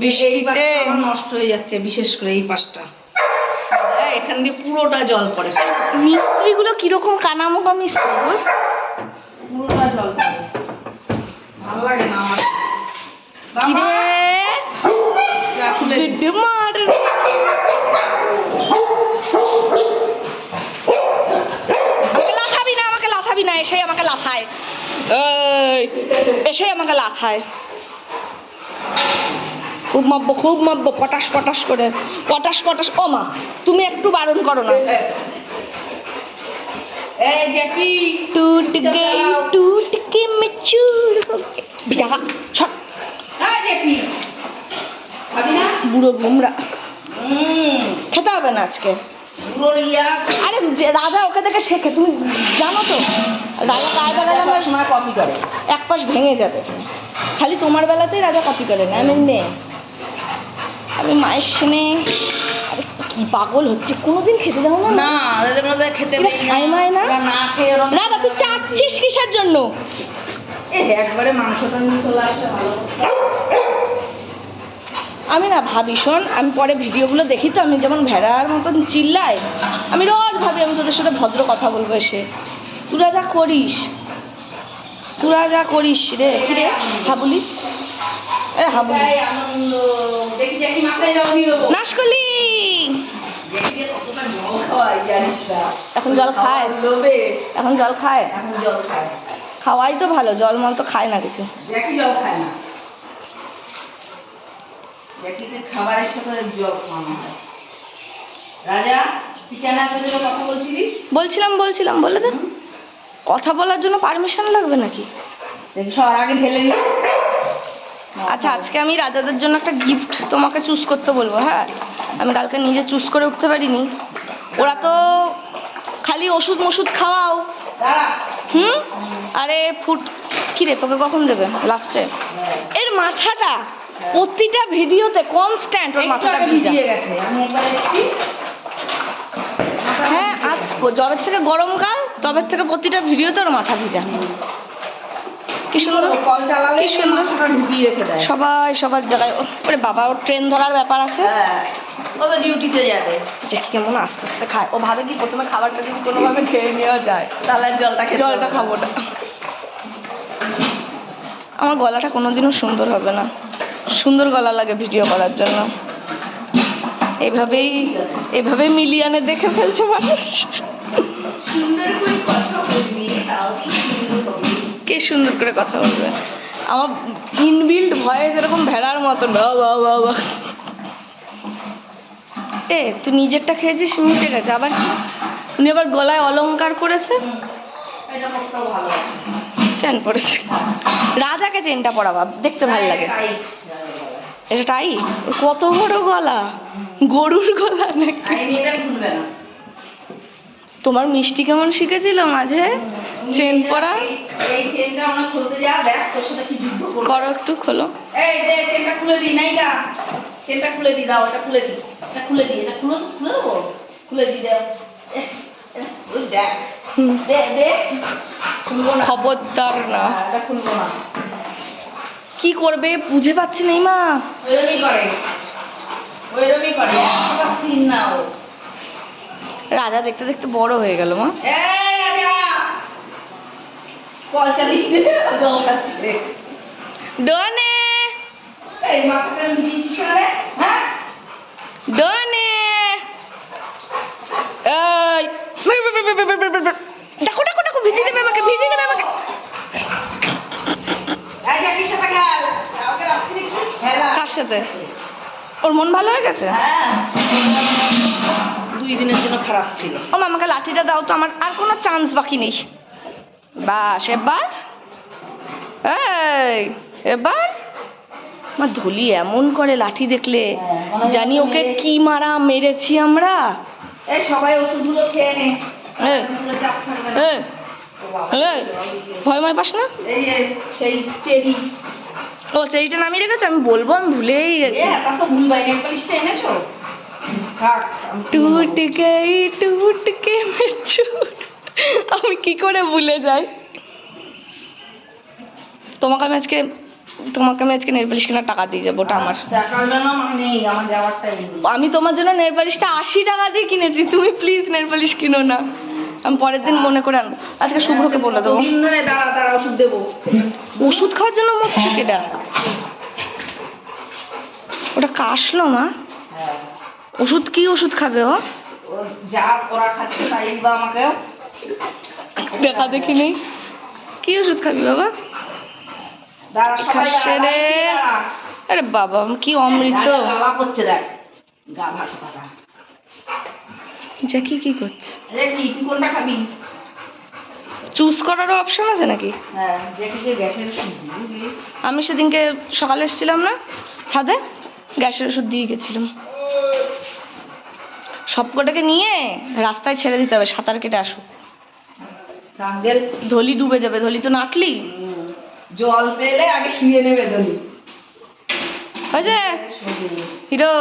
বৃষ্টিতে নষ্ট হয়ে যাচ্ছে বিশেষ করে এই পাশটা। এখান দিয়ে পুরোটা জল পড়ে। মিস্ত্রিগুলো কীরকম কানামোকা মিস্ত্রি গো? পুরোটা জল পড়ে। ভালো লাগে না আমার। কি বাবা, রে খুলে দি। গুড মর্নিং আমাকে লাফাবি না আমাকে লাফাবি না এসেই আমাকে লাফায় এসে আমাকে লাথায় খুব মাব্য খুব মাব্য পটাশ পটাশ করে। পটাশ পটাশ ও মা তুমি একটু বারণ করো না। টুট গে টুট বুড়ো ঘুমরা খেতে হবে না আজকে। আরে রাজা ওকে দেখে শেখে তুমি জানো তো? রাজা কপি করে। এক পাশ ভেঙে যাবে। খালি তোমার বেলাতেই রাজা কপি করে না আমি নে আমি মায়ের সেনে আরে কি পাগল হচ্ছে? কোনোদিন খেতে দাও না। না মধ্যে খেতে দেই মায় না? না খেয়ে রাজা তুই চাচ্ছিস কিসের জন্য? একবারে মাংসটা নিয়ে চলে আসলে ভালো আমি না ভাবি শোন আমি পরে ভিডিওগুলো দেখি তো আমি যেমন ভেড়ার মতন চিল্লাই আমি রোজ ভাবি আমি তোদের সাথে ভদ্র কথা বলব এসে। তোরা যা করিস? তোরা যা করিস রে। কি রে? হাবুলি? এ হাবুলি। নাশকলি এখন জল খায়? এখন জল খায়? খাওয়াই তো ভালো জল মল তো খায় না কিছু। জল খায় না। খাবারের সাথে জল খাওয়ানো হয়। রাজা তুই কেন কথা বলছিলিস? বলছিলাম বলছিলাম বলে দে। কথা বলার জন্য পারমিশন লাগবে নাকি? দেখি সবার আগে ঢেলে দিই। আচ্ছা আজকে আমি রাজাদের জন্য একটা গিফট তোমাকে চুজ করতে বলব হ্যাঁ? আমি কালকে নিজে চুজ করে উঠতে পারিনি। ওরা তো খালি ওষুধ মষুধ খাওয়াও। হুম? আরে ফুট কি রে তোকে কখন দেবে? লাস্টে এর মাথাটা প্রতিটা ভিডিওতে কনস্ট্যান্ট ওর মাথাটা ভিজা গেছে। আমি একবার এসেছি। হ্যাঁ আজ জবের থেকে গরমকাল তবের থেকে প্রতিটা ভিডিওতে ওর মাথা ভিজা। কি সুন্দর। কল চালালে কি সুন্দর। ঢুকিয়ে রেখে দেয়। সবাই সবার জায়গায়। ওরে বাবা ওর ট্রেন ধরার ব্যাপার আছে? হ্যাঁ। ও তো ডিউটিতে যাবে। জ্যাকি কেমন আস্তে আস্তে খায়। ও ভাবে কি প্রথমে খাবারটা যদি কোনোভাবে খেয়ে নেওয়া যায় তাহলে জলটা খেতে জলটা খাব না। আমার গলাটা কোনোদিনও সুন্দর হবে না। সুন্দর গলা লাগে ভিডিও করার জন্য। এভাবেই এভাবেই মিলিয়ানে দেখে ফেলছে মানুষ। কে সুন্দর করে কথা বলবে? আমার ইনবিল্ড ভয়েস এরকম ভেড়ার মতন। বা বা বা বা। এ তুই নিজেরটা খেয়েছিস মিটে গেছে। আবার কি? উনি আবার গলায় অলংকার করেছে? চেন পড়েছে। রাজাকে চেনটা পরাবা দেখতে ভালো লাগে। টাইট এটা টাই কত বড় গলা? গরুর গলা নাকি? তোমার মিষ্টি কেমন শিখেছিল মাঝে? চেন পরা? এই- চেনটা আমরা খুলতে যা দেখ তোর সাথে কি যুদ্ধ করব। করো একটু খোলো। এই দে চেনটা খুলে দি নাইকা চেনটা খুলে দি দাও এটা খুলে দি এটা খুলে দি এটা খুলে খুলে দেবো? খুলে দি দে এ, এ, ওই দেখ। দে দে। খবরদার না। হ্যাঁ, এটা খুলবো না। কি করবে? বুঝে পাচ্ছি না মা। ওইরকমই করে। ওইরকমই করে। স্থির না ও। রাজা দেখতে দেখতে বড় হয়ে গেল মা। ডনে! ডনে। ডাকো ডাকো ডাকো ভিজি দেবে আমাকে ভিজি দেবে আমাকে। কার সাথে? ওর মন ভালো হয়ে গেছে? হ্যাঁ। দুই দিনের জন্য খারাপ ছিল। ও মা, আমাকে লাঠিটা দাও তো আমার আর কোনো চান্স বাকি নেই। বাস এবার? এই এবার? আমার ধুলি এমন করে লাঠি দেখলে জানি ওকে কি মারা মেরেছি আমরা। এই সবাই ওষুধগুলো খেয়ে নে। ভয় পাস না? সেই চেরি। ও চেরিটা নামিয়ে রেখেছো? আমি বলব আমি ভুলেই গেছি। তো এনেছো? টুট গই টুট কে আমি কি করে ভুলে যাই? তোমাকে আমি আজকে তোমাকে আমি আজকে নেল পালিশ কেনার টাকা দিয়ে যাব ওটা আমার। টাইম আমি তোমার জন্য নেল পালিশটা আশি টাকা দিয়ে কিনেছি তুমি প্লিজ নেল পালিশ কিনো না। আমি পরের দিন মনে করে আনব। আজকে শুভ্রকে বলে দেবো। দিন ধরে দাঁড়া দাঁড়া ওষুধ দেবো। ওষুধ খাওয়ার জন্য মরছে কেটা ওটা কাশলো মা ওষুধ কি ওষুধ খাবে ও? যা ওরা খাচ্ছে তাই দিবা আমাকে। দেখা দেখি নেই। কি ওষুধ খাবি বাবা? রে আরে বাবা কি অমৃত। জ্যাকি কি করছে? কোনটা খাবি? চুজ করারও অপশন আছে নাকি? হ্যাঁ আমি সেদিনকে সকালে এসেছিলাম না ছাদে? গ্যাসের ওষুধ দিয়ে গেছিলাম। সবকটাকে নিয়ে রাস্তায় ছেড়ে দিতে হবে সাঁতার কেটে আসুক। ধলি ডুবে যাবে ধলি তো নাটলি। জল পেলে আগে শুয়ে নেবে ধলি। হয়েছে? হিরো।